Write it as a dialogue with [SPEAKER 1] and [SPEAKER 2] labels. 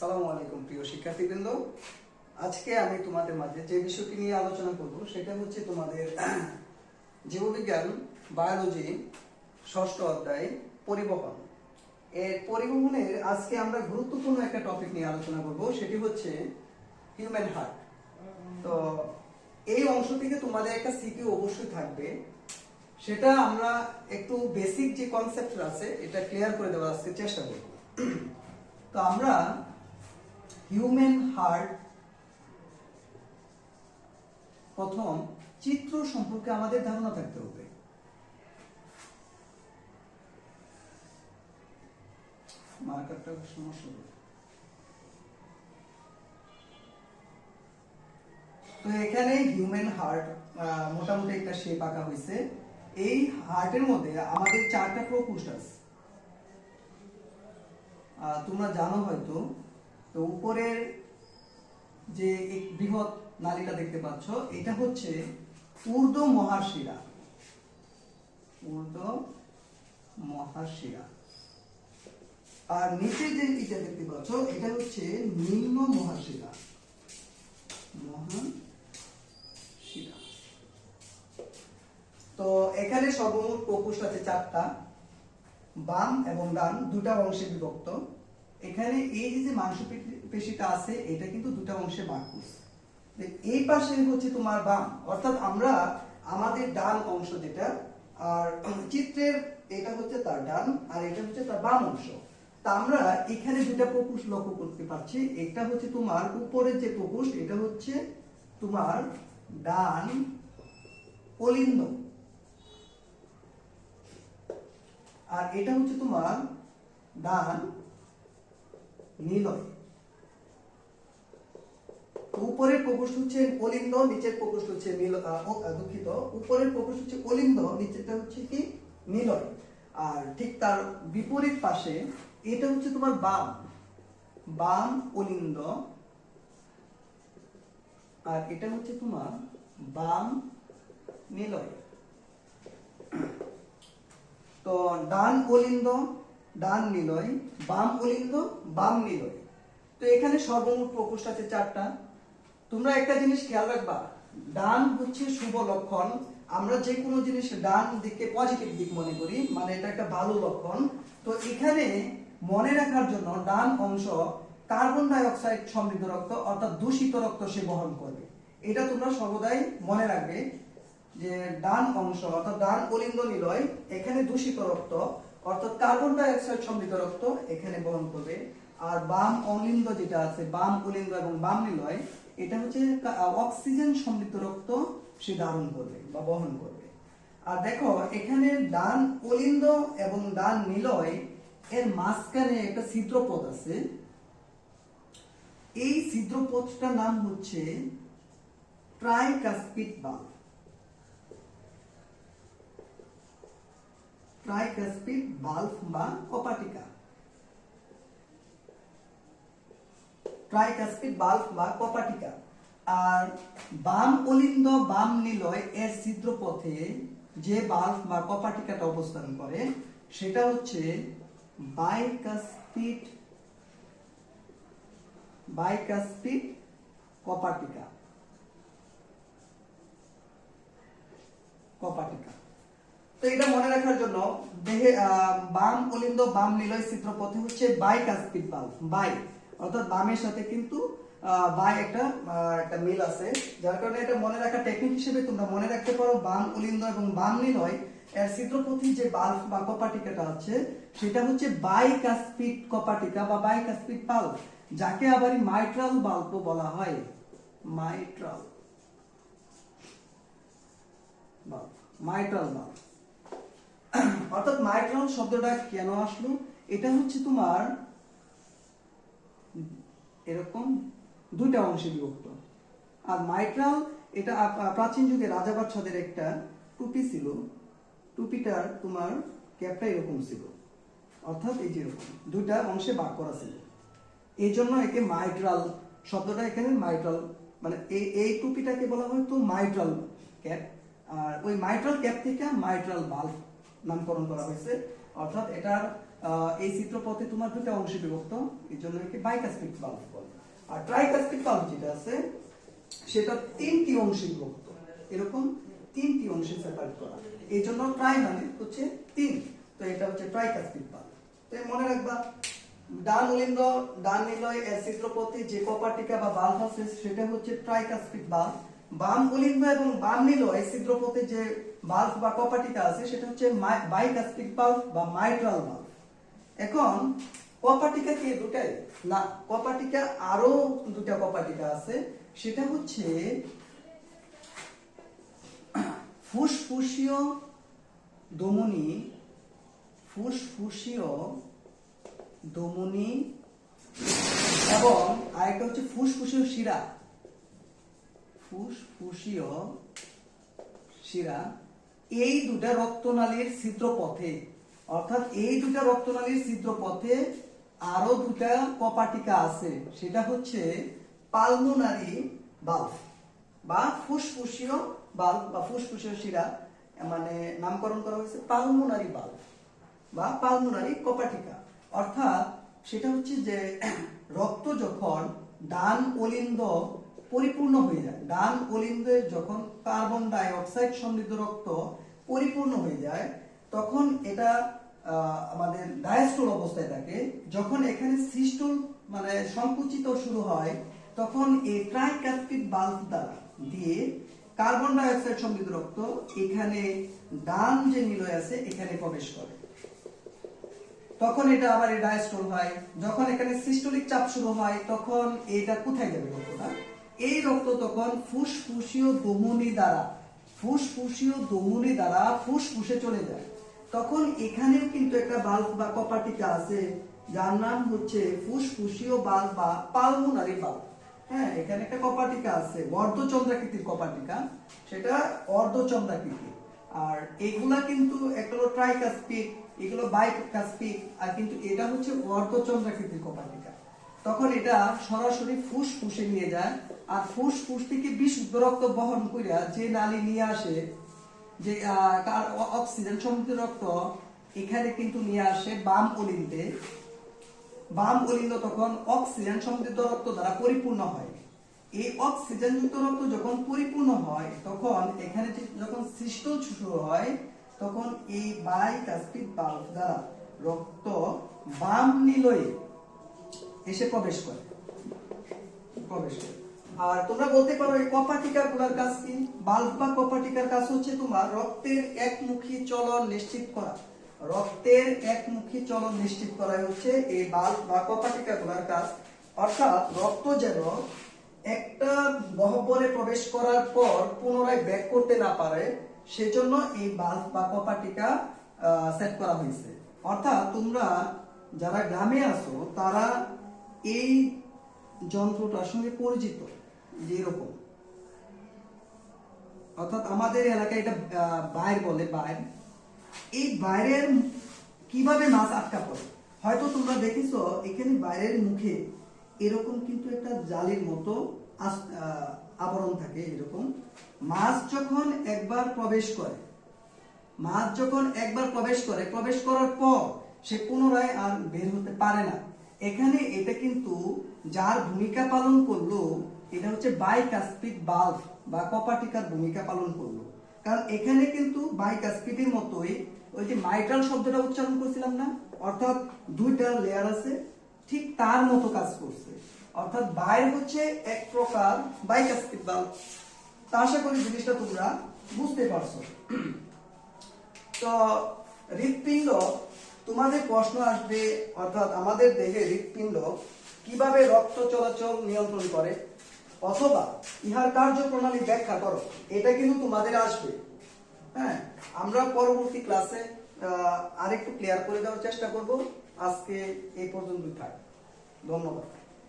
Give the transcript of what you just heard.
[SPEAKER 1] আসসালামু আলাইকুম, প্রিয় শিক্ষার্থীবৃন্দ। আজকে আমি তোমাদের মাঝে যে বিষয়টি নিয়ে আলোচনা করব, সেটা হচ্ছে তোমাদের জীববিজ্ঞান, বায়োলজি, ষষ্ঠ অধ্যায়, পরিবহন। এর পরিবহনের আজকে আমরা গুরুত্বপূর্ণ একটা টপিক নিয়ে আলোচনা করব, সেটি হচ্ছে হিউম্যান হার্ট তো এই অংশ থেকে তোমাদের একটা সিকিউ অবশ্যই থাকবে। সেটা আমরা একটু বেসিক যে কনসেপ্ট আছে, এটা ক্লিয়ার করে দেওয়ার আজকে চেষ্টা করব। তো আমরা হিউম্যান হার্ট প্রথম চিত্র সম্পর্কে আমাদের ধারণা থাকতে হবে। মার্কারটা সমস্যা। তো এখানে হিউম্যান হার্ট মোটামুটি একটা শেপ আঁকা হয়েছে। এই হার্টের মধ্যে আমাদের চারটা প্রকোষ্ঠ আছে। তোমরা জানো হয়তো তো উপরের যে বৃহৎ নালীটা দেখতে পাচ্ছ, এটা হচ্ছে ঊর্ধ্ব মহাশিরা। ঊর্ধ্ব মহাশিরা। আর নিচে যে এটা দেখতে পাচ্ছ, এটা হচ্ছে নিম্ন মহাশিরা। মহান মহাশিরা। তো এখানে সর্বমোট প্রকোষ্ঠ আছে চারটা, বাম এবং ডান দুটা অংশে বিভক্ত। এখানে এই যে যে মাংস পেশিটা আছে, এটা কিন্তু দুটা অংশে ভাগ করছে। এই পাশে হচ্ছে তোমার বাম, অর্থাৎ আমরা আমাদের ডান অংশ যেটা, আর চিত্রের এটা হচ্ছে তার ডান, আর এটা হচ্ছে তার বাম অংশ। তা আমরা এখানে দুটা প্রকোষ্ঠ লক্ষ্য করতে পারছি। এটা হচ্ছে তোমার উপরের যে প্রকোষ্ঠ এটা হচ্ছে তোমার ডান অলিন্দ। আর এটা হচ্ছে তোমার ডান নিলয়। উপরের প্রকোষ্ঠ হচ্ছে অলিন্দ, নিচের প্রকোষ্ঠ হচ্ছে নীল দুঃখিত। উপরের প্রকোষ্ঠ হচ্ছে অলিন্দ, নিচেরটা হচ্ছে কি? নিলয়। আর ঠিক তার বিপরীত পাশে এটা হচ্ছে তোমার বাম। বাম, অলিন্দ। আর এটা হচ্ছে তোমার বাম, নিলয়। তো ডান অলিন্দ, ডান নিলয়, বাম অলিন্দ, বাম নিলয়। তো এখানে সর্বমোট প্রকোষ্ঠ আছে চারটা। তোমরা একটা জিনিস খেয়াল রাখবা, ডান হচ্ছে শুভ লক্ষণ, আমরা যে কোনো জিনিস ডান দিকে পজিটিভ দিক মনে করি মানে এটা একটা ভালো লক্ষণ। তো এখানে মনে রাখার জন্য ডান অংশ কার্বন ডাই অক্সাইড সমৃদ্ধ রক্ত, অর্থাৎ দূষিত রক্ত সে বহন করবে। এটা তোমরা সর্বদাই মনে রাখবে যে ডান অংশ, অর্থাৎ ডান অলিন্দ নিলয়, এখানে দূষিত রক্ত অর্থাৎ কার্বন ডাই অক্সাইড সমৃদ্ধ রক্ত এখানে বহন করবে। আর বাম অলিন্দ যেটা আছে, বাম অলিন্দ এবং বাম নিলয়, এটা হচ্ছে অক্সিজেন সমৃদ্ধ রক্ত সে ধারণ করবে বা বহন করবে। আর দেখো, এখানে ডান অলিন্দ এবং ডান নিলয় এর মাঝখানে একটা ছিদ্রপথ আছে। এই ছিদ্রপথটার নাম হচ্ছে ট্রাইকাস্পিড বাল্ব ট্রাইকাস্পিড বাল্ব বা কপাটিকা ট্রাইকাস্পিড বাল্ব বা কপাটিকা আর বাম অলিন্দ, বাম নিলয় এর ছিদ্রপথে যে বাল্ব বা কপাটিকাটা অবস্থান করে, সেটা হচ্ছে বাইকাসপিড বাইকাসপিড কপাটিকা কপাটিকা তো এটা মনে রাখার জন্য দেহে বাম অলিন্দ, বাম নিলয় চিত্রপথে হচ্ছে বাই বাই। অর্থাৎ বামের সাথে কিন্তু বাই একটা একটা মিল আছে। যার কারণে এটা মনে রাখা টেকনিক হিসেবে তোমরা মনে রাখতে পারো, বাম অলিন্দ এবং বাম নিলয় এর যে বাল্ব বা কপাটিকাটা আছে, সেটা হচ্ছে বাই কাস্পিড কপাটিকা বা বাই কাস্পিড বাল্ব যাকে আবার মাইট্রাল বাল্ব বলা হয়। মাইট্রাল মাইট্রাল বাল্ব অর্থাৎ মাইট্রাল শব্দটা কেন আসলো? এটা হচ্ছে তোমার এরকম দুইটা অংশে বিভক্ত। আর মাইট্রাল, এটা প্রাচীন যুগে রাজা বাদশাদের একটা টুপি ছিল। টুপিটার তোমার ক্যাপটা এরকম ছিল। অর্থাৎ এই যে দুইটা অংশে ভাগ করা ছিল। এই জন্য একে মাইট্রাল শব্দটা এখানে মাইট্রাল মানে এই এই টুপিটাকে বলা হয় তো মাইট্রাল ক্যাপ। আর ওই মাইট্রাল ক্যাপ থেকে মাইট্রাল বাল্ব নামকরণ করা হয়েছে। অর্থাৎ এটার এই চিত্রপথে তোমার দুটো অংশে বিভক্ত, এই জন্য একে বাইকাস্পিক বাল্ব বলে। আর ট্রাইকাস্পিক বাল্ব যেটা আছে, সেটা তিনটি অংশে বিভক্ত। এরকম তিনটি অংশে সেপারেট করা। এই জন্য ট্রাই মানে হচ্ছে তিন। তো এটা হচ্ছে ট্রাইকাস্পিক বাল্ব তো মনে রাখবা, ডান উলিন্দ ডান নিলয় চিত্রপথে যে কপাটিকা বা বাল্ব আছে, সেটা হচ্ছে ট্রাইকাস্পিক বাল্ব বাম উলিন্দ এবং বাম নিলয় চিত্রপথে যে বাল্ব বা কপাটিকা আছে, সেটা হচ্ছে বাইকাস্পিক বাল্ব বা মাইট্রাল বাল্ব এখন কপাটিকা কি দুটাই? না কপাটিকা আরও দুটা কপাটিকা আছে। সেটা হচ্ছে ফুসফুসীয় দমনি ফুসফুসীয় দমনি এবং আরেকটা হচ্ছে ফুসফুসীয় শিরা। ফুসফুসীয় শিরা, এই দুটা রক্তনালীর ছিদ্রপথে, অর্থাৎ এই দুটা রক্তনালীর ছিদ্রপথে আরও দুটা কপাটিকা আছে, সেটা হচ্ছে পালমোনারি বাল্ব বা ফুসফুসীয় বাল্ব বা ফুসফুসীয় শিরা মানে নামকরণ করা হয়েছে পালমোনারি বাল্ব বা পালমোনারি কপাটিকা। অর্থাৎ সেটা হচ্ছে যে রক্ত যখন ডান অলিন্দ পরিপূর্ণ হয়ে যায়। ডান অলিন্দের যখন কার্বন ডাই অক্সাইড সমৃদ্ধ রক্ত পরিপূর্ণ হয়ে যায়, তখন এটা আমাদের ডায়াস্টোল অবস্থায় থাকে। যখন এখানে সিস্টোল মানে সংকুচিত শুরু হয়, তখন এই ট্রাইকাস্পিড বাল্ব দ্বারা দিয়ে কার্বন ডাই অক্সাইড সমৃদ্ধ রক্ত এখানে ডান যে নিলয় আছে, এখানে প্রবেশ করে। তখন এটা আবার ডায়াস্টোল হয়। যখন এখানে সিস্টোলিক চাপ শুরু হয়, তখন এটা কোথায় যাবে রক্তটা? এই রক্ত তখন ফুসফুসীয় ধমনী দ্বারা, ফুসফুসীয় ধমনী দ্বারা ফুসফুসে চলে যায়। তখন এখানেও কিন্তু একটা বাল্ব বা কপাটিকা আছে, যার নাম হচ্ছে ফুসফুসীয় বাল্ব বা পালমোনারি বাল্ব হ্যাঁ এখানে একটা কপাটিকা আছে, অর্ধচন্দ্রাকৃতির কপাটিকা সেটা অর্ধচন্দ্রাকৃতি। আর এগুলা কিন্তু একটা হলো ট্রাইকাস্পিক এগুলো বাইকাস্পিক আর কিন্তু এটা হচ্ছে অর্ধচন্দ্রাকৃতির কপাটিকা তখন এটা সরাসরি ফুসফুসে নিয়ে যায় আর ফুসফুস থেকে বিশুদ্ধ রক্ত বহন করিয়া যে নালী নিয়ে আসে, যে অক্সিজেন সমৃদ্ধ রক্ত, এখানে কিন্তু নিয়ে আসে বাম অলিন্দে বাম অলিন্দ তখন অক্সিজেন সমৃদ্ধ রক্ত দ্বারা পরিপূর্ণ হয়। এই অক্সিজেন যুক্ত রক্ত যখন পরিপূর্ণ হয়, তখন এখানে যখন সৃষ্ট শুরু হয়, তখন এই বাইকাস্পিড বাল্ব দ্বারা রক্ত বাম নিলয়ে এসে প্রবেশ করে। প্রবেশ করে। আর তোমরা বলতে পারো, এই কপাটিকা গুলার কাজ কি? বাল্ব বা কপাটিকার কাজ হচ্ছে তোমার রক্তের একমুখী চলন নিশ্চিত করা। রক্তের একমুখী চলন নিশ্চিত করাই হচ্ছে এই বাল্ব বা কপাটিকা গুলার কাজ। অর্থাৎ রক্ত যেন একটা গহ্বরে প্রবেশ করার পর পুনরায় ব্যাক করতে না পারে, সেজন্য এই বাল্ব বা কপাটিকা সেট করা হয়েছে। অর্থাৎ তোমরা যারা গ্রামে আছো, তারা এই যন্ত্রটার সঙ্গে পরিচিত। যে অর্থাৎ আমাদের এলাকায় এটা বাইর বলে, বাইর। এই বাইরের কীভাবে মাছ আটকা পড়ে? হয়তো তোমরা দেখেছ, এখানে বাইরের মুখে এরকম কিন্তু একটা জালির মতো আবরণ থাকে এরকম। মাছ যখন একবার প্রবেশ করে, মাছ যখন একবার প্রবেশ করে, প্রবেশ করার পর সে পুনরায় আর বের হতে পারে না। এখানে এটা কিন্তু যার ভূমিকা পালন করল এটা হচ্ছে বাইকাস্পিড বাল্ব বা কপাটিকার ভূমিকা পালন করল। কারণ এখানে কিন্তু বাইকাস্পিডের মতোই ওই যে মাইট্রাল শব্দটা উচ্চারণ করছিলাম না, অর্থাৎ দুইটা লেয়ার আছে, ঠিক তার মতো কাজ করছে। অর্থাৎ বাইর হচ্ছে এক প্রকার বাইকাস্পিড বাল্ব তা আশা করি জিনিসটা তোমরা বুঝতে পারছ। তো হৃৎপিণ্ড, তোমাদের প্রশ্ন আসবে, অর্থাৎ আমাদের দেহে হৃৎপিণ্ড কীভাবে রক্ত চলাচল নিয়ন্ত্রণ করে? অথবা ইহার কার্যপ্রণালী ব্যাখ্যা করো। এটা কিন্তু তোমাদের আসবে। হ্যাঁ আমরা পরবর্তী ক্লাসে আরেকটু ক্লিয়ার করে দেওয়ার চেষ্টা করব। আজকে এই পর্যন্ত থাক। ধন্যবাদ।